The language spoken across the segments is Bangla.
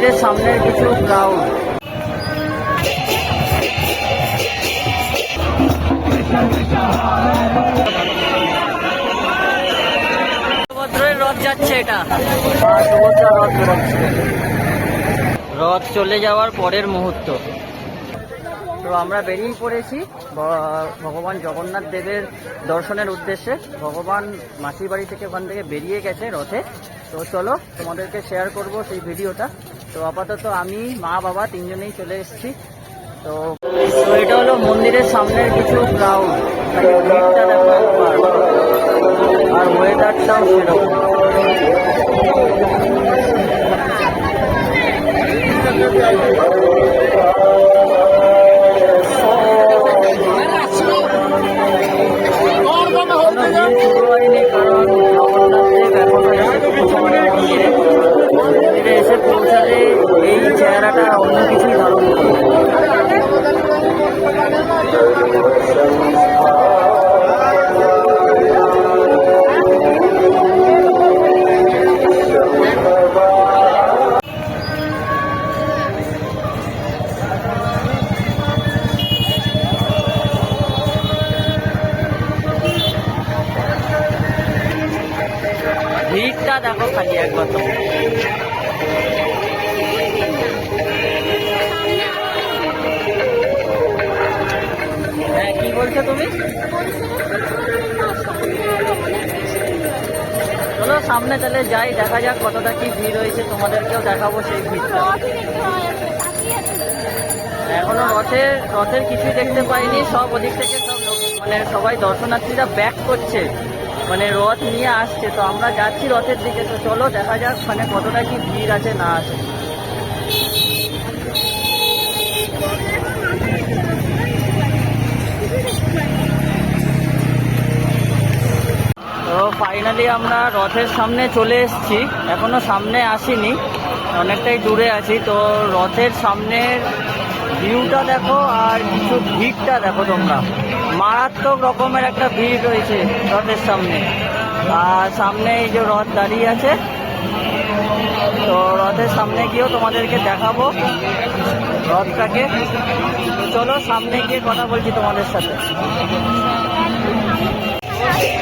মন্দিরের সামনের কিছু ভদ্রের রথ যাচ্ছে এটা। রথ রথ চলে যাওয়ার পরের মুহূর্ত। তো আমরা বেরিয়ে পড়েছি ভগবান জগন্নাথ দেবের দর্শনের উদ্দেশ্যে। ভগবান মাসির বাড়ি থেকে ওখান থেকে বেরিয়ে গেছে রথে। তো চলো তোমাদেরকে শেয়ার করব সেই ভিডিওটা। তো আপাতত আমি, মা, বাবা তিনজনেই চলে এসেছি তো এটা হলো মন্দিরের সামনের কিছু গ্রাউন্ড একবার। আর ওয়েদারটাও সেরকম ভিড়টা দেখো খালি একবার তো হ্যাঁ কি বলছো তুমি? চলো সামনে তাহলে যাই, দেখা যাক কতটা কি ভিড় হয়েছে, তোমাদেরকেও দেখাবো সেই ভিড়টা। এখনও রথের রথের কিছুই দেখতে পাইনি, সব ওদিক থেকে সব মানে সবাই দর্শনার্থীরা ব্যাক করছে মানে রথ নিয়ে আসছে, তো আমরা যাচ্ছি রথের দিকে, তো চলো দেখা যাক মানে কতটা কি ভিড় আছে, না আছে। তো ফাইনালি আমরা রথের সামনে চলে এসেছি। এখনও সামনে আসিনি। অনেকটাই দূরে আছি। তো রথের সামনের ভিউটা দেখো আর কিছু ভিড়টা দেখো তোমরা। মারাত্মক রকমের একটা ভিড় রয়েছে রথের সামনে। আর সামনে এই যে রথ দাঁড়িয়ে আছে। তো রথের সামনে গিয়েও তোমাদেরকে দেখাবো রথটাকে। চলো সামনে গিয়ে কথা বলছি তোমাদের সাথে। Gracias.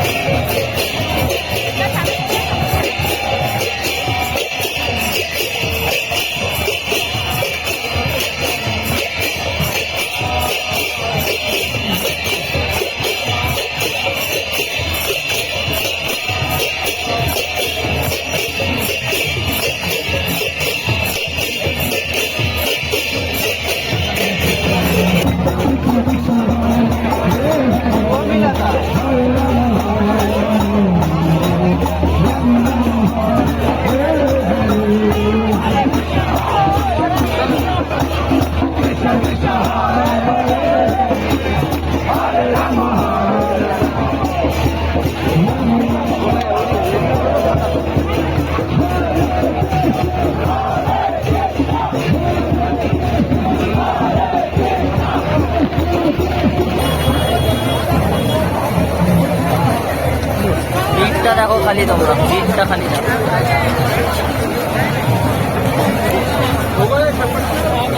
ভিড়টা দেখো খালি তোমরা ভিড়টা খালি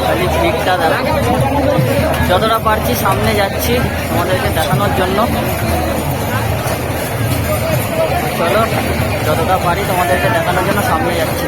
খালি ভিড়টা দেখো যতটা পারছি সামনে যাচ্ছি তোমাদেরকে দেখানোর জন্য। চলো, যতটা পারি তোমাদেরকে দেখানোর জন্য সামনে যাচ্ছি।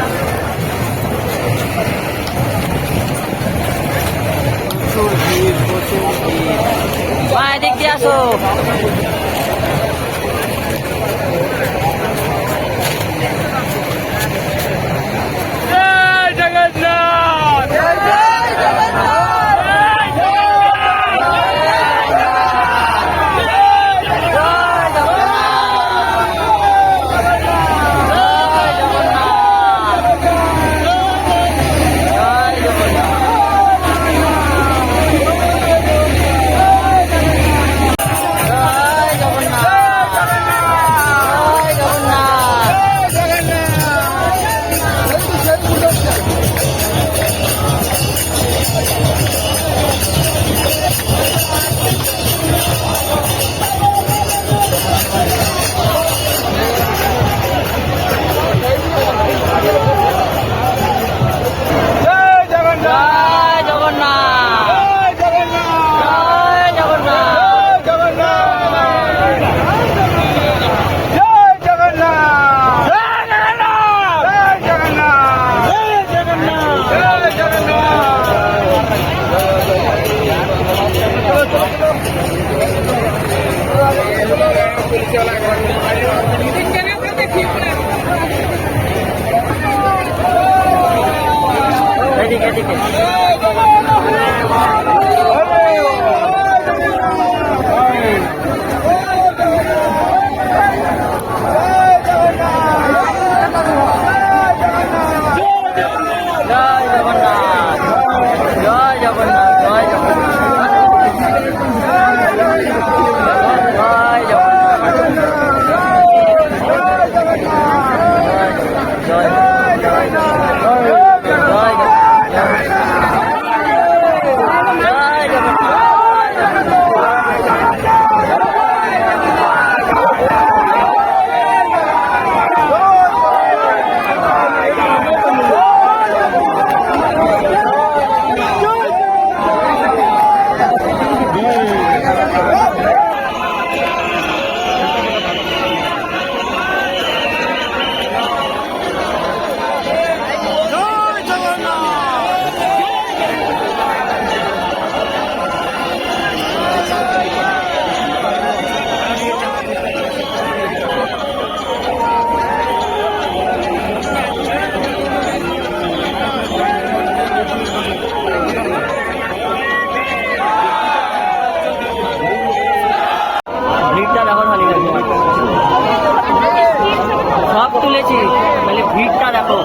তুলেছি। তাহলে ভিড়টা দেখো।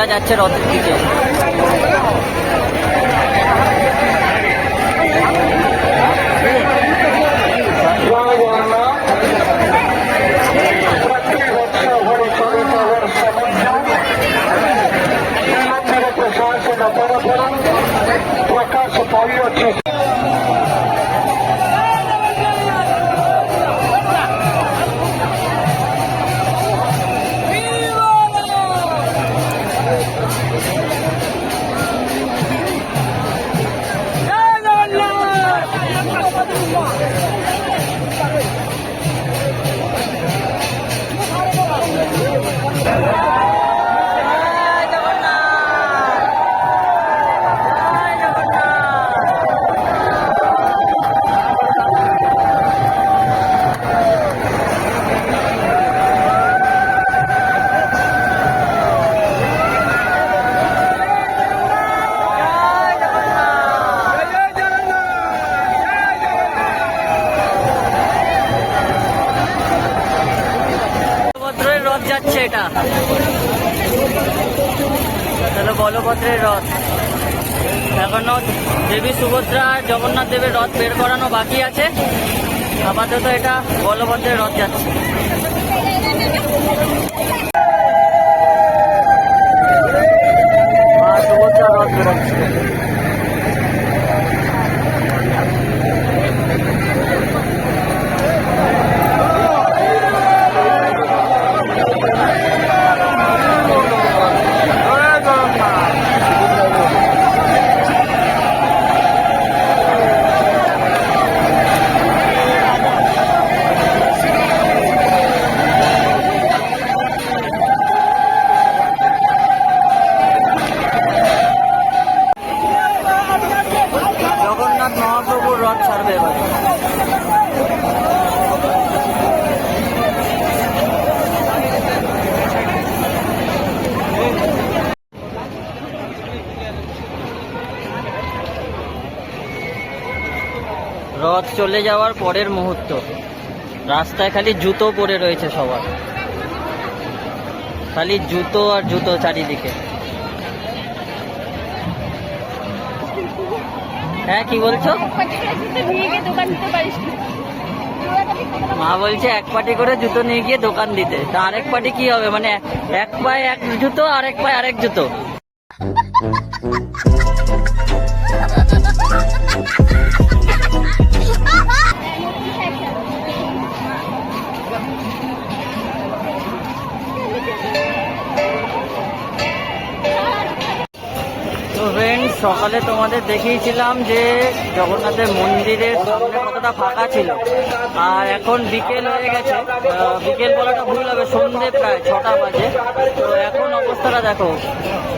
এখানে রাজা যাচ্ছে রথের দিকে বলভদ্রের রথ। এখনও দেবী সুভদ্রা জগন্নাথ দেবের রথ বের করানো বাকি আছে। আপাতত এটা বলভদ্রের রথ যাচ্ছে। সুভদ্রা রথ বেরোচ্ছে। চলে যাওয়ার পরের মুহূর্ত। রাস্তায় খালি জুতো পরে রয়েছে সবার। খালি জুতো আর জুতো চারিদিকে। হ্যাঁ কি বলছো? মা বলছে এক পাটি করে জুতো নিয়ে গিয়ে দোকান দিতে। তা আরেক পাটি কি হবে? মানে এক পায়ে এক জুতো আর এক পায়ে আরেক জুতো। সকালে তোমাদের দেখিয়েছিলাম যে জগন্নাথের মন্দিরের সামনে কতটা ফাঁকা ছিল। আর এখন বিকেল হয়ে গেছে। বিকেল বলাটা ভুল হবে, সন্ধে প্রায় ছটা বাজে। তো এখন অবস্থাটা দেখো,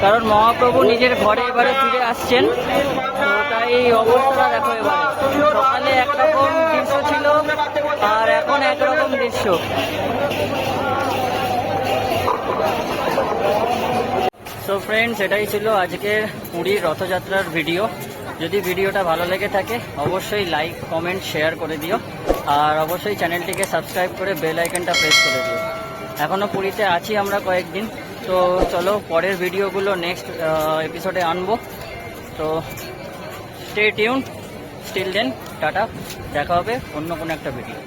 কারণ মহাপ্রভু নিজের ঘরে এবারে ফিরে আসছেন। তো তাই অবস্থাটা দেখো এবারে। সকালে একরকম দৃশ্য ছিল, আর এখন একরকম দৃশ্য। সো ফ্রেন্ডস এটাই ছিল আজকের পুরীর রথযাত্রার ভিডিও যদি ভিডিওটা ভালো লেগে থাকে, অবশ্যই লাইক কমেন্ট শেয়ার করে দিও। আর অবশ্যই চ্যানেলটিকে সাবস্ক্রাইব করে বেল আইকনটা প্রেস করে দিও। এখনও পুরীতে আছি আমরা কয়েকদিন। তো, চলো পরের ভিডিওগুলো নেক্সট এপিসোডে আনব। তো stay tune still then tata. দেখা হবে অন্য কোনো একটা ভিডিও